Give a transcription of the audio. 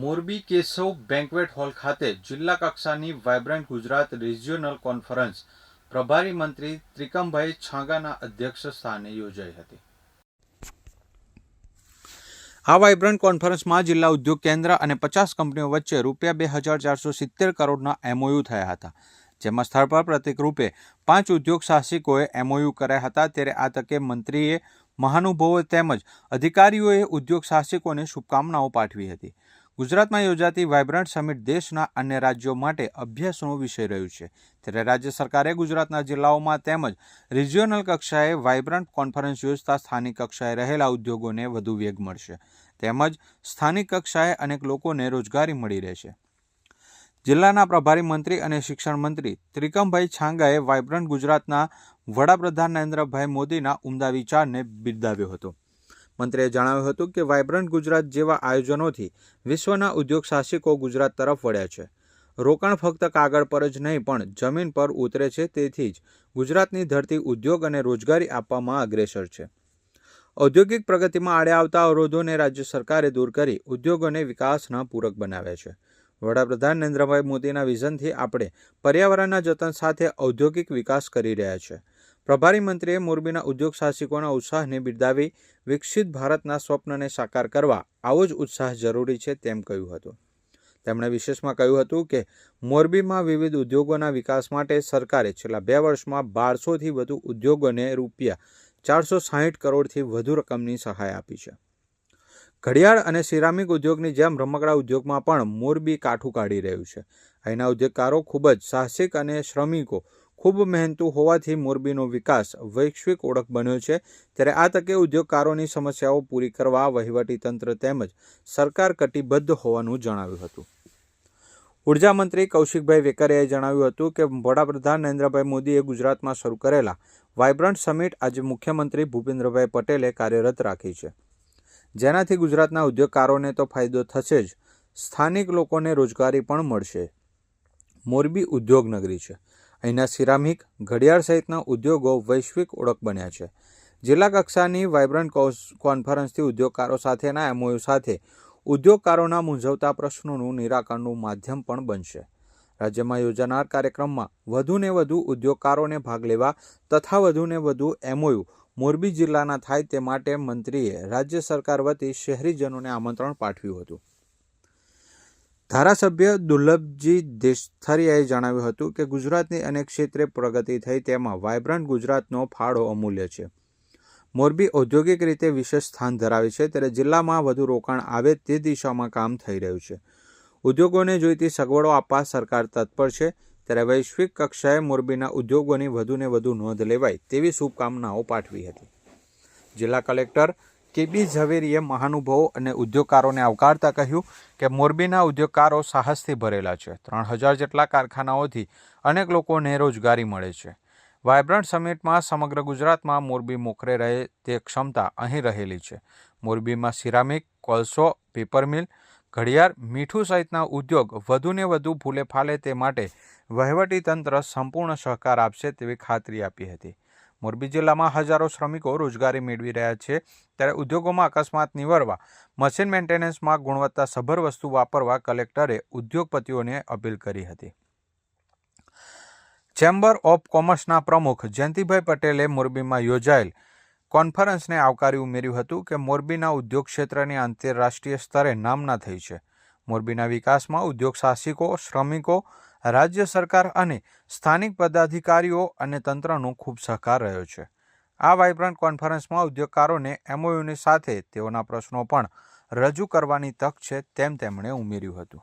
Morbi Keshav banquet hall ખાતે જિલ્લા કક્ષાની વાયબ્રન્ટ ગુજરાત રિજિયોનલ કોન્ફરન્સ પ્રભારી મંત્રી ત્રિકમભાઈ છાંગાના અધ્યક્ષ સ્થાને યોજાઈ હતી. આ વાયબ્રન્ટ કોન્ફરન્સમાં જિલ્લા ઉદ્યોગ કેન્દ્ર અને પચાસ કંપનીઓ વચ્ચે રૂપિયા બે હજાર ચારસો સિત્તેર કરોડના એમઓયુ થયા હતા. જેમાં સ્થળ પર પ્રતિકરૂપે પાંચ ઉદ્યોગ સાહસિકોએ એમઓયુ કર્યા હતા. ત્યારે આ તકે મંત્રીએ મહાનુભવો તેમજ અધિકારીઓએ ઉદ્યોગ સાહસિકોને શુભકામનાઓ પાઠવી હતી. ગુજરાતમાં યોજાતી વાયબ્રન્ટ સમિટ દેશના અન્ય રાજ્યો માટે અભ્યાસનો વિષય રહ્યું છે. ત્યારે રાજ્ય સરકારે ગુજરાતના જિલ્લાઓમાં તેમજ રિજિયોનલ કક્ષાએ વાયબ્રન્ટ કોન્ફરન્સ યોજતા સ્થાનિક કક્ષાએ રહેલા ઉદ્યોગોને વધુ વેગ મળશે. તેમજ સ્થાનિક કક્ષાએ અનેક લોકોને રોજગારી મળી રહેશે. જિલ્લાના પ્રભારી મંત્રી અને શિક્ષણ મંત્રી ત્રિકમભાઈ છાંગાએ વાયબ્રન્ટ ગુજરાતના વડાપ્રધાન નરેન્દ્રભાઈ મોદીના ઉમદા વિચારને બિરદાવ્યો હતો. મંત્રીએ જણાવ્યું હતું કે વાયબ્રન્ટ ગુજરાત જેવા આયોજનોથી વિશ્વના ઉદ્યોગ સાહસિકો ગુજરાત તરફ વળ્યા છે. રોકાણ ફક્ત કાગળ પર જ નહીં, પણ જમીન પર ઉતરે છે, તેથી જ ગુજરાતની ધરતી ઉદ્યોગ અને રોજગારી આપવામાં અગ્રેસર છે. ઔદ્યોગિક પ્રગતિમાં આડે આવતા અવરોધોને રાજ્ય સરકારે દૂર કરી ઉદ્યોગોને વિકાસના પૂરક બનાવ્યા છે. વડાપ્રધાન નરેન્દ્રભાઈ મોદીના વિઝનથી આપણે પર્યાવરણના જતન સાથે ઔદ્યોગિક વિકાસ કરી રહ્યા છે. પ્રભારી મંત્રીએ મોરબીના ઉદ્યોગ સાહસિકોના ઉત્સાહને બિરદાવી વિકસિત ભારતના સ્વપ્નને સાકાર કરવા આવો જ ઉત્સાહ જરૂરી છે તેમ કહ્યું હતું. તેમણે વિશેષમાં કહ્યું હતું કે, મોરબીમાં વિવિધ ઉદ્યોગોના વિકાસ માટે સરકારે છેલ્લા બે વર્ષમાં બારસોથી વધુ ઉદ્યોગોને રૂપિયા ચારસો સાહીઠ કરોડથી વધુ રકમની સહાય આપી છે. ઘડિયાળ અને સિરામિક ઉદ્યોગની જેમ રમકડા ઉદ્યોગમાં પણ મોરબી કાઠું કાઢી રહ્યું છે. અહીંના ઉદ્યોગકારો ખૂબ જ સાહસિક અને શ્રમિકો ખૂબ મહેનતુ હોવાથી મોરબીનો વિકાસ વૈશ્વિક ઓળખ બન્યો છે. ત્યારે આ તકે ઉદ્યોગકારોની સમસ્યાઓ પૂરી કરવા વહીવટીતંત્ર તેમજ સરકાર કટિબદ્ધ હોવાનું જણાવ્યું હતું. ઊર્જા મંત્રી કૌશિકભાઈ વેકરિયાએ જણાવ્યું હતું કે, વડાપ્રધાન નરેન્દ્રભાઈ મોદીએ ગુજરાતમાં શરૂ કરેલા વાયબ્રન્ટ સમિટ આજે મુખ્યમંત્રી ભૂપેન્દ્રભાઈ પટેલે કાર્યરત રાખી છે. જેનાથી ગુજરાતના ઉદ્યોગકારોને તો ફાયદો થશે જ. સ્થાનિક લોકોને રોજગારી પણ મળશે. મોરબી ઉદ્યોગનગરી છે. અહીંના સિરામિક ઘડિયાળ સહિતના ઉદ્યોગો વૈશ્વિક ઓળખ બન્યા છે. જિલ્લા કક્ષાની વાયબ્રન્ટ કોન્ફરન્સથી ઉદ્યોગકારો સાથેના એમઓયુ સાથે ઉદ્યોગકારોના મૂંઝવતા પ્રશ્નોનું નિરાકરણનું માધ્યમ પણ બનશે. રાજ્યમાં યોજાનાર કાર્યક્રમમાં વધુને વધુ ઉદ્યોગકારોને ભાગ લેવા તથા વધુને વધુ એમઓયુ મોરબી જિલ્લાના થાય તે માટે મંત્રીએ રાજ્ય સરકાર વતી શહેરીજનોને આમંત્રણ પાઠવ્યું હતું. ધારાસભ્ય દુર્લભજી દેશથરિયાએ જણાવ્યું હતું કે ગુજરાતની અનેક ક્ષેત્રે પ્રગતિ થઈ તેમાં વાયબ્રન્ટ ગુજરાતનો ફાળો અમૂલ્ય છે. મોરબી ઔદ્યોગિક રીતે વિશેષ સ્થાન ધરાવે છે ત્યારે જિલ્લામાં વધુ રોકાણ આવે તે દિશામાં કામ થઈ રહ્યું છે. ઉદ્યોગોને જોઈતી સગવડો આપવા સરકાર તત્પર છે ત્યારે વૈશ્વિક કક્ષાએ મોરબીના ઉદ્યોગોની વધુને વધુ નોંધ લેવાય તેવી શુભકામનાઓ પાઠવી હતી. જિલ્લા કલેક્ટર કેબી ઝવેરીએ મહાનુભાવો અને ઉદ્યોગકારોને આવકારતા કહ્યું કે મોરબીના ઉદ્યોગકારો સાહસથી ભરેલા છે. ત્રણ હજાર જેટલા કારખાનાઓથી અનેક લોકોને રોજગારી મળે છે. વાયબ્રન્ટ સમિટમાં સમગ્ર ગુજરાતમાં મોરબી મોખરે રહે તે ક્ષમતા અહીં રહેલી છે. મોરબીમાં સિરામિક, કોલસો, પેપર મિલ, ઘડિયાળ, મીઠું સહિતના ઉદ્યોગ વધુને વધુ ફૂલે ફાલે તે માટે વહીવટીતંત્ર સંપૂર્ણ સહકાર આપશે તેવી ખાતરી આપી હતી. મોરબી જિલ્લામાં હજારો શ્રમિકો રોજગારી મેળવી રહ્યા છે. ત્યારે ઉદ્યોગોમાં અકસ્માત નિવારવા, મશીન મેન્ટેનન્સમાં ગુણવત્તાસભર વસ્તુ વાપરવા કલેક્ટરે ઉદ્યોગપતિઓને અપીલ કરી હતી. ચેમ્બર ઓફ કોમર્સના પ્રમુખ જયંતિભાઈ પટેલે મોરબીમાં યોજાયેલ કોન્ફરન્સને આવકારી ઉમેર્યું હતું કે મોરબીના ઉદ્યોગ ક્ષેત્રની આંતરરાષ્ટ્રીય સ્તરે નામના થઈ છે. મોરબીના વિકાસમાં ઉદ્યોગ સાહસિકો શ્રમિકો રાજ્ય સરકાર અને સ્થાનિક પદાધિકારીઓ અને તંત્રનો ખૂબ સહકાર રહ્યો છે. આ વાઇબ્રન્ટ કોન્ફરન્સમાં ઉદ્યોગકારોને એમઓયુની સાથે તેઓના પ્રશ્નો પણ રજૂ કરવાની તક છે તેમ તેમણે ઉમેર્યું હતું.